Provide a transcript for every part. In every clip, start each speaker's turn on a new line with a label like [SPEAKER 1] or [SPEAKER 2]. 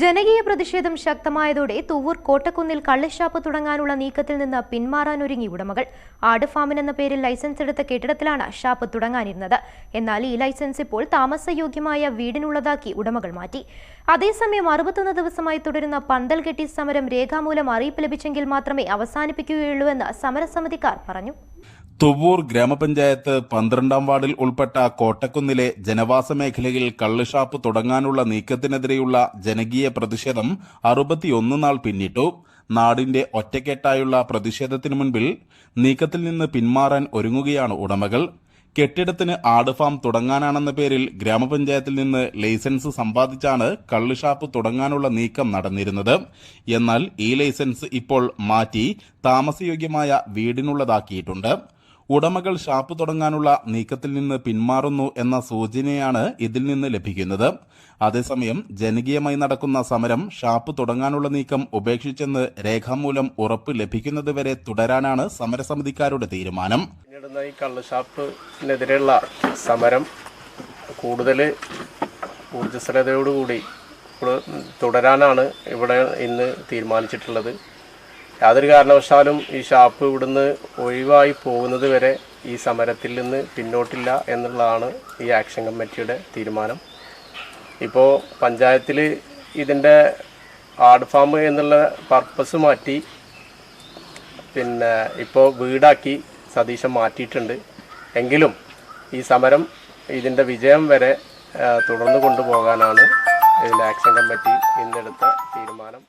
[SPEAKER 1] ജനകീയ പ്രതിഷേധം ശക്തമായതോടെ തുവൂർ കോട്ടക്കുന്നിൽ കള്ളിഷാപ്പ് തുടങ്ങാനുള്ള നീക്കത്തിൽ നിന്ന് പിന്മാറാനൊരുങ്ങി ഉടമകൾ. ആട് ഫാമിൻ എന്ന പേരിൽ ലൈസൻസ് എടുത്ത കെട്ടിടത്തിലാണ് ഷാപ്പ് തുടങ്ങാനിരുന്നത്. എന്നാൽ ഈ ലൈസൻസ് ഇപ്പോൾ താമസയോഗ്യമായ വീടിനുള്ളതാക്കി ഉടമകൾ മാറ്റി. അതേസമയം അറുപത്തൊന്ന് ദിവസമായി തുടരുന്ന പന്തൽ കെട്ടി സമരം രേഖാമൂലം അറിയിപ്പ് ലഭിച്ചെങ്കിൽ മാത്രമേ അവസാനിപ്പിക്കുകയുള്ളൂവെന്ന് സമരസമിതിക്കാർ പറഞ്ഞു.
[SPEAKER 2] തുവ്വൂർ ഗ്രാമപഞ്ചായത്ത് പന്ത്രണ്ടാം വാർഡിൽ ഉൾപ്പെട്ട കോട്ടക്കുന്നിലെ ജനവാസ മേഖലയിൽ കള്ളുഷാപ്പ് തുടങ്ങാനുള്ള നീക്കത്തിനെതിരെയുള്ള ജനകീയ പ്രതിഷേധം അറുപത്തിയൊന്ന് നാൾ പിന്നിട്ടു. നാടിന്റെ ഒറ്റക്കെട്ടായുള്ള പ്രതിഷേധത്തിനു മുൻപിൽ നീക്കത്തിൽ നിന്ന് പിന്മാറാൻ ഒരുങ്ങുകയാണ് ഉടമകൾ. കെട്ടിടത്തിന് ആട് ഫാം തുടങ്ങാനാണെന്ന പേരിൽ ഗ്രാമപഞ്ചായത്തിൽ നിന്ന് ലൈസൻസ് സമ്പാദിച്ചാണ് കള്ളുഷാപ്പ് തുടങ്ങാനുള്ള നീക്കം നടന്നിരുന്നത്. എന്നാൽ ഈ ലൈസൻസ് ഇപ്പോൾ മാറ്റി താമസയോഗ്യമായ വീടിനുള്ളതാക്കിയിട്ടുണ്ട്. ഉടമകൾ ഷാപ്പ് തുടങ്ങാനുള്ള നീക്കത്തിൽ നിന്ന് പിന്മാറുന്നു എന്ന സൂചനയാണ് ഇതിൽ നിന്ന് ലഭിക്കുന്നത്. അതേസമയം ജനകീയമായി നടക്കുന്ന സമരം ഷാപ്പ് തുടങ്ങാനുള്ള നീക്കം ഉപേക്ഷിച്ചെന്ന് രേഖാമൂലം ഉറപ്പ് ലഭിക്കുന്നതുവരെ തുടരാനാണ് സമരസമിതിക്കാരുടെ തീരുമാനം.
[SPEAKER 3] ഈ കള്ളുഷാപ്പിനെതിരെയുള്ള സമരം കൂടുതൽ ഊർജസ്വലതയോടുകൂടി തുടരാനാണ് ഇവിടെ ഇന്ന് തീരുമാനിച്ചിട്ടുള്ളത്. യാതൊരു കാരണവശാലും ഈ ഷാപ്പ് ഇവിടുന്ന് ഒഴിവായി പോകുന്നത് വരെ ഈ സമരത്തിൽ നിന്ന് പിന്നോട്ടില്ല എന്നുള്ളതാണ് ഈ ആക്ഷൻ കമ്മിറ്റിയുടെ തീരുമാനം. ഇപ്പോൾ പഞ്ചായത്തിൽ ഇതിന്റെ ആട് ഫാം എന്നുള്ള പർപ്പസ് മാറ്റി പിന്നെ ഇപ്പോൾ വീടാക്കി സതീശൻ മാറ്റിയിട്ടുണ്ട്. എങ്കിലും ഈ സമരം ഇതിന്റെ വിജയം വരെ തുടർന്ന് കൊണ്ടുപോകാനാണ് ഇതിന്റെ ആക്ഷൻ കമ്മിറ്റി ഇന്നെടുത്ത തീരുമാനം.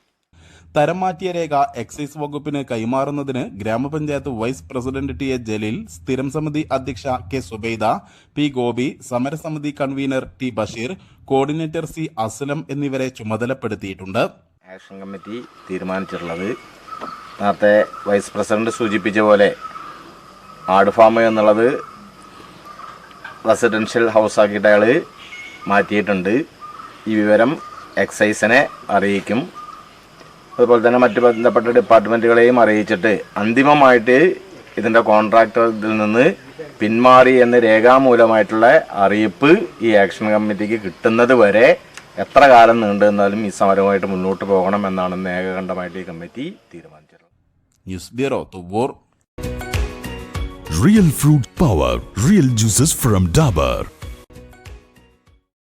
[SPEAKER 2] തരം മാറ്റിയ രേഖ എക്സൈസ് വകുപ്പിന് കൈമാറുന്നതിന് ഗ്രാമപഞ്ചായത്ത് vice president T A Jaleel സ്ഥിരം സമിതി അധ്യക്ഷ കെ സുബൈദ പി ഗോപി സമരസമിതി convenor T Basheer coordinator C Aslam എന്നിവരെ ചുമതലപ്പെടുത്തിയിട്ടുണ്ട്.
[SPEAKER 4] ആക്ഷൻ കമ്മിറ്റി തീരുമാനിച്ചിട്ടുള്ളത് നേരത്തെ വൈസ് പ്രസിഡന്റ് സൂചിപ്പിച്ച പോലെ ആട് ഫാം എന്നുള്ളത് റെസിഡൻഷ്യൽ ഹൗസ് ആക്കിയിട്ട് അയാൾ മാറ്റിയിട്ടുണ്ട്. ഈ വിവരം എക്സൈസിനെ അറിയിക്കും. അതുപോലെ തന്നെ മറ്റ് ബന്ധപ്പെട്ട ഡിപ്പാർട്ട്മെന്റുകളെയും അറിയിച്ചിട്ട് അന്തിമമായിട്ട് ഇതിന്റെ കോൺട്രാക്ടറിൽ നിന്ന് പിന്മാറി എന്ന് രേഖാമൂലമായിട്ടുള്ള അറിയിപ്പ് ഈ ആക്ഷൻ കമ്മിറ്റിക്ക് കിട്ടുന്നത് വരെ എത്ര കാലം നീണ്ടു നിന്നാലും ഈ സമരവുമായിട്ട് മുന്നോട്ട് പോകണം എന്നാണ് ഏകകണ്ഠമായിട്ട് ഈ കമ്മിറ്റി തീരുമാനിച്ചത്
[SPEAKER 2] news bureau Thuvvur.
[SPEAKER 5] Real fruit power real juices from Dabur